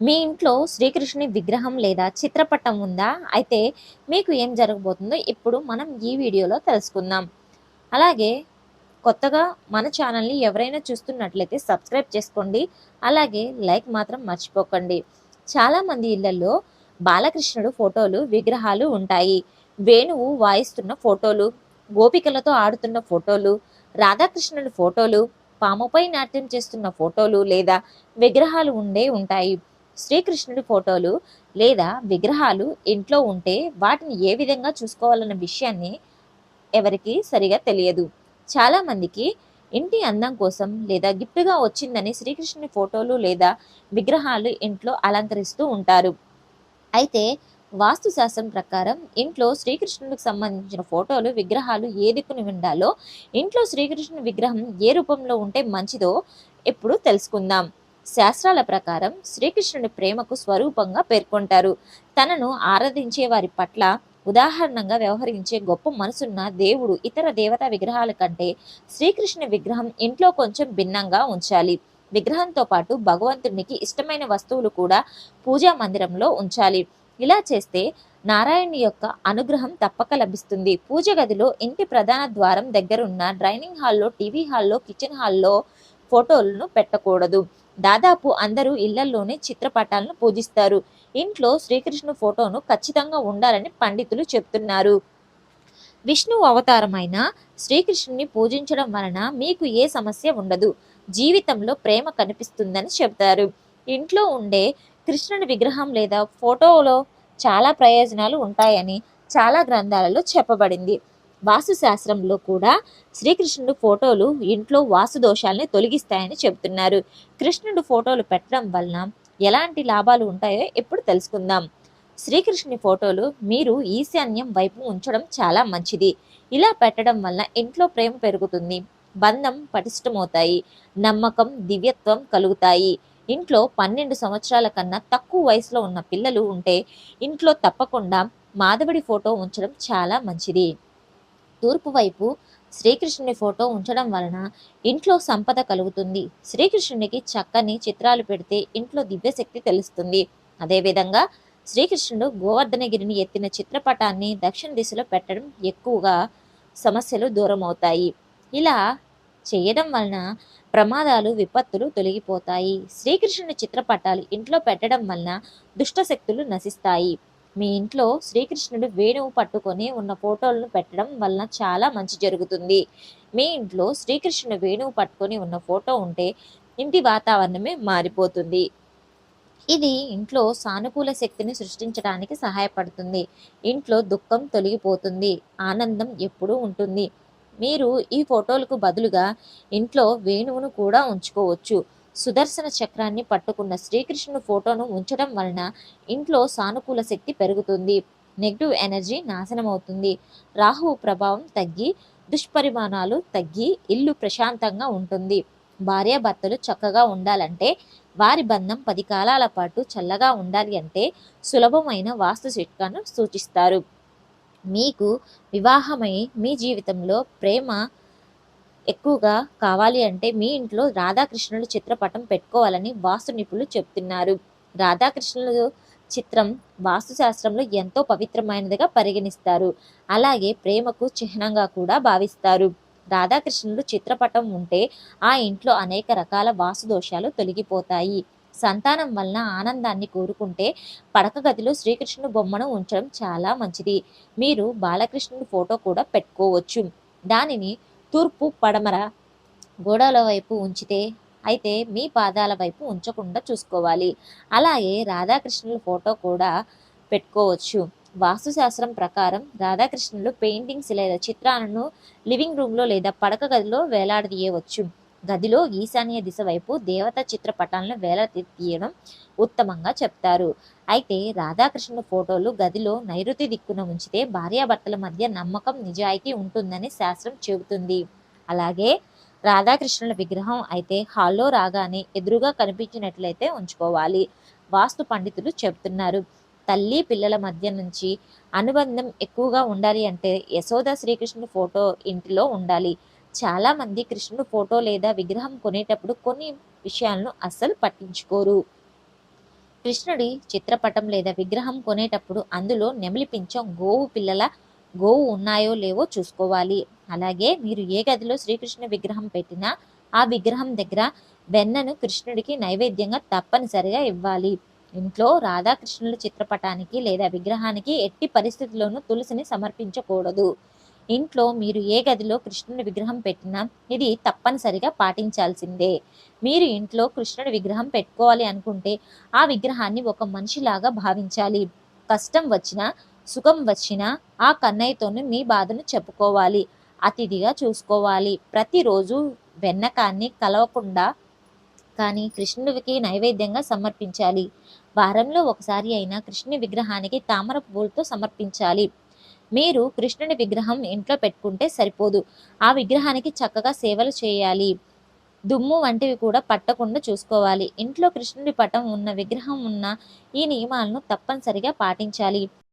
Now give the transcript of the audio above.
మీ ఇంట్లో శ్రీకృష్ణుని విగ్రహం లేదా చిత్రపటం ఉందా? అయితే మీకు ఏం జరగబోతుందో ఇప్పుడు మనం ఈ వీడియోలో తెలుసుకుందాం. అలాగే కొత్తగా మన ఛానల్ని ఎవరైనా చూస్తున్నట్లయితే సబ్స్క్రైబ్ చేసుకోండి. అలాగే లైక్ మాత్రం మర్చిపోకండి. చాలామంది ఇళ్ళలో బాలకృష్ణుడు ఫోటోలు విగ్రహాలు ఉంటాయి. వేణువు వాయిస్తున్న ఫోటోలు గోపికలతో ఆడుతున్న ఫోటోలు రాధాకృష్ణుడి ఫోటోలు పాముపై నాట్యం చేస్తున్న ఫోటోలు లేదా విగ్రహాలు ఉండే ఉంటాయి. శ్రీకృష్ణుడి ఫోటోలు లేదా విగ్రహాలు ఇంట్లో ఉంటే వాటిని ఏ విధంగా చూసుకోవాలన్న విషయాన్ని ఎవరికి సరిగా తెలియదు. చాలామందికి ఇంటి అందం కోసం లేదా గిఫ్ట్గా వచ్చిందని శ్రీకృష్ణుని ఫోటోలు లేదా విగ్రహాలు ఇంట్లో అలంకరిస్తూ ఉంటారు. అయితే వాస్తు శాస్త్రం ప్రకారం ఇంట్లో శ్రీకృష్ణుడికి సంబంధించిన ఫోటోలు విగ్రహాలు ఏ దిక్కుని ఉండాలో ఇంట్లో శ్రీకృష్ణుని విగ్రహం ఏ రూపంలో ఉంటే మంచిదో ఇప్పుడు తెలుసుకుందాం. శాస్త్రాల ప్రకారం శ్రీకృష్ణుని ప్రేమకు స్వరూపంగా పేర్కొంటారు. తనను ఆరాధించే వారి పట్ల ఉదాహరణంగా వ్యవహరించే గొప్ప మనసున్న దేవుడు ఇతర దేవతా విగ్రహాల కంటే శ్రీకృష్ణ విగ్రహం ఇంట్లో కొంచెం భిన్నంగా ఉంచాలి. విగ్రహంతో పాటు భగవంతునికి ఇష్టమైన వస్తువులు కూడా పూజా మందిరంలో ఉంచాలి. ఇలా చేస్తే నారాయణుని యొక్క అనుగ్రహం తప్పక లభిస్తుంది. పూజ గదిలో ఇంటి ప్రధాన ద్వారం దగ్గరున్న డ్రైనింగ్ డైనింగ్ హాల్లో టీవీ హాల్లో కిచెన్ హాల్లో ఫోటోలను పెట్టకూడదు. దాదాపు అందరూ ఇళ్ళలోనే చిత్రపటాలను పూజిస్తారు. ఇంట్లో శ్రీకృష్ణు ఫోటోను ఖచ్చితంగా ఉండాలని పండితులు చెప్తున్నారు. విష్ణు అవతారమైన శ్రీకృష్ణుని పూజించడం వలన మీకు ఏ సమస్య ఉండదు. జీవితంలో ప్రేమ కనిపిస్తుందని చెబుతారు. ఇంట్లో ఉండే కృష్ణుని విగ్రహం లేదా ఫోటోలో చాలా ప్రయోజనాలు ఉంటాయని చాలా గ్రంథాలలో చెప్పబడింది. వాస్తుశాస్త్రంలో కూడా శ్రీకృష్ణుడు ఫోటోలు ఇంట్లో వాస్తు దోషాలని తొలగిస్తాయని చెబుతున్నారు. కృష్ణుడు ఫోటోలు పెట్టడం వలన ఎలాంటి లాభాలు ఉంటాయో ఇప్పుడు తెలుసుకుందాం. శ్రీకృష్ణుని ఫోటోలు మీరు ఈశాన్యం వైపు ఉంచడం చాలా మంచిది. ఇలా పెట్టడం వల్ల ఇంట్లో ప్రేమ పెరుగుతుంది. బంధం పటిష్టమవుతాయి. నమ్మకం దివ్యత్వం కలుగుతాయి. ఇంట్లో పన్నెండు సంవత్సరాల కన్నా తక్కువ వయసులో ఉన్న పిల్లలు ఉంటే ఇంట్లో తప్పకుండా మాధవుడి ఫోటో ఉంచడం చాలా మంచిది. తూర్పు వైపు శ్రీకృష్ణుని ఫోటో ఉంచడం వలన ఇంట్లో సంపద కలుగుతుంది. శ్రీకృష్ణునికి చక్కని చిత్రాలు పెడితే ఇంట్లో దివ్యశక్తి తెలుస్తుంది. అదేవిధంగా శ్రీకృష్ణుడు గోవర్ధనగిరిని ఎత్తిన చిత్రపటాన్ని దక్షిణ దిశలో పెట్టడం ఎక్కువగా సమస్యలు దూరం అవుతాయి ఇలా చేయడం వలన ప్రమాదాలు విపత్తులు తొలగిపోతాయి. శ్రీకృష్ణుని చిత్రపటాలు ఇంట్లో పెట్టడం వలన దుష్టశక్తులు నశిస్తాయి. మీ ఇంట్లో శ్రీకృష్ణుడు వేణువు పట్టుకొని ఉన్న ఫోటోలను పెట్టడం వలన చాలా మంచి జరుగుతుంది. మీ ఇంట్లో శ్రీకృష్ణుడు వేణువు పట్టుకొని ఉన్న ఫోటో ఉంటే ఇంటి వాతావరణమే మారిపోతుంది. ఇది ఇంట్లో సానుకూల శక్తిని సృష్టించడానికి సహాయపడుతుంది. ఇంట్లో దుఃఖం తొలగిపోతుంది. ఆనందం ఎప్పుడూ ఉంటుంది. మీరు ఈ ఫోటోలకు బదులుగా ఇంట్లో వేణువును కూడా ఉంచుకోవచ్చు. సుదర్శన చక్రాన్ని పట్టుకున్న శ్రీకృష్ణుని ఫోటోను ఉంచడం వలన ఇంట్లో సానుకూల శక్తి పెరుగుతుంది. నెగిటివ్ ఎనర్జీ నాశనం అవుతుంది రాహువు ప్రభావం తగ్గి దుష్పరిమాణాలు తగ్గి ఇల్లు ప్రశాంతంగా ఉంటుంది. భార్యాభర్తలు చక్కగా ఉండాలంటే వారి బంధం పది కాలాల పాటు చల్లగా ఉండాలి అంటే సులభమైన వాస్తు చిట్కాను సూచిస్తారు. మీకు వివాహమై మీ జీవితంలో ప్రేమ ఎక్కువగా కావాలి అంటే మీ ఇంట్లో రాధాకృష్ణుల చిత్రపటం పెట్టుకోవాలని వాస్తు నిపుణులు చెప్తున్నారు. రాధాకృష్ణుల చిత్రం వాస్తుశాస్త్రంలో ఎంతో పవిత్రమైనదిగా పరిగణిస్తారు. అలాగే ప్రేమకు చిహ్నంగా కూడా భావిస్తారు. రాధాకృష్ణుడు చిత్రపటం ఉంటే ఆ ఇంట్లో అనేక రకాల వాస్తు దోషాలు తొలగిపోతాయి. సంతానం వలన ఆనందాన్ని కోరుకుంటే పడక గదిలో శ్రీకృష్ణుడు బొమ్మను ఉంచడం చాలా మంచిది. మీరు బాలకృష్ణుడి ఫోటో కూడా పెట్టుకోవచ్చు. దానిని తూర్పు పడమర గోడల వైపు ఉంచితే అయితే మీ పాదాల వైపు ఉంచకుండా చూసుకోవాలి. అలాగే రాధాకృష్ణుల ఫోటో కూడా పెట్టుకోవచ్చు. వాస్తుశాస్త్రం ప్రకారం రాధాకృష్ణులు పెయింటింగ్స్ లేదా చిత్రాలను లివింగ్ రూమ్లో లేదా పడక గదిలో వేలాడదీయవచ్చు. గదిలో ఈశాన్య దిశ వైపు దేవత చిత్రపటాలను తీయడం ఉత్తమంగా చెప్తారు. అయితే రాధాకృష్ణుల ఫోటోలు గదిలో నైరుతి దిక్కున ఉంచితే భార్యాభర్తల మధ్య నమ్మకం నిజాయితీ ఉంటుందని శాస్త్రం చెబుతుంది. అలాగే రాధాకృష్ణుల విగ్రహం అయితే హాల్లో రాగానే ఎదురుగా కనిపించినట్లయితే ఉంచుకోవాలి. వాస్తు పండితులు చెబుతున్నారు. తల్లి పిల్లల మధ్య నుంచి అనుబంధం ఎక్కువగా ఉండాలి అంటే యశోద శ్రీకృష్ణుని ఫోటో ఇంటిలో ఉండాలి. చాలా మంది కృష్ణుడు ఫోటో లేదా విగ్రహం కొనేటప్పుడు కొన్ని విషయాలను అస్సలు పట్టించుకోరు. కృష్ణుడి చిత్రపటం లేదా విగ్రహం కొనేటప్పుడు అందులో నెమలి పించం గోవు పిల్లల గోవు ఉన్నాయో లేవో చూసుకోవాలి. అలాగే మీరు ఏ గదిలో శ్రీకృష్ణ విగ్రహం పెట్టినా ఆ విగ్రహం దగ్గర వెన్నను కృష్ణుడికి నైవేద్యంగా తప్పనిసరిగా ఇవ్వాలి. ఇంట్లో రాధాకృష్ణుల చిత్రపటానికి లేదా విగ్రహానికి ఎట్టి పరిస్థితుల్లోనూ తులసిని సమర్పించకూడదు. ఇంట్లో మీరు ఏ గదిలో కృష్ణుడి విగ్రహం పెట్టినా ఇది తప్పనిసరిగా పాటించాల్సిందే. మీరు ఇంట్లో కృష్ణుడి విగ్రహం పెట్టుకోవాలి అనుకుంటే ఆ విగ్రహాన్ని ఒక మనిషిలాగా భావించాలి. కష్టం వచ్చినా సుఖం వచ్చినా ఆ కన్నయ్యతోనే మీ బాధను చెప్పుకోవాలి. అతిథిగా చూసుకోవాలి. ప్రతిరోజు వెన్నకాన్ని కలవకుండా కానీ కృష్ణుడికి నైవేద్యంగా సమర్పించాలి. వారంలో ఒకసారి అయినా కృష్ణుని విగ్రహానికి తామర పువ్వులతో సమర్పించాలి. మీరు కృష్ణుని విగ్రహం ఇంట్లో పెట్టుకుంటే సరిపోదు. ఆ విగ్రహానికి చక్కగా సేవలు చేయాలి. దుమ్ము వంటివి కూడా పట్టకుండా చూసుకోవాలి. ఇంట్లో కృష్ణుడి పటం ఉన్న విగ్రహం ఉన్న ఈ నియమాలను తప్పనిసరిగా పాటించాలి.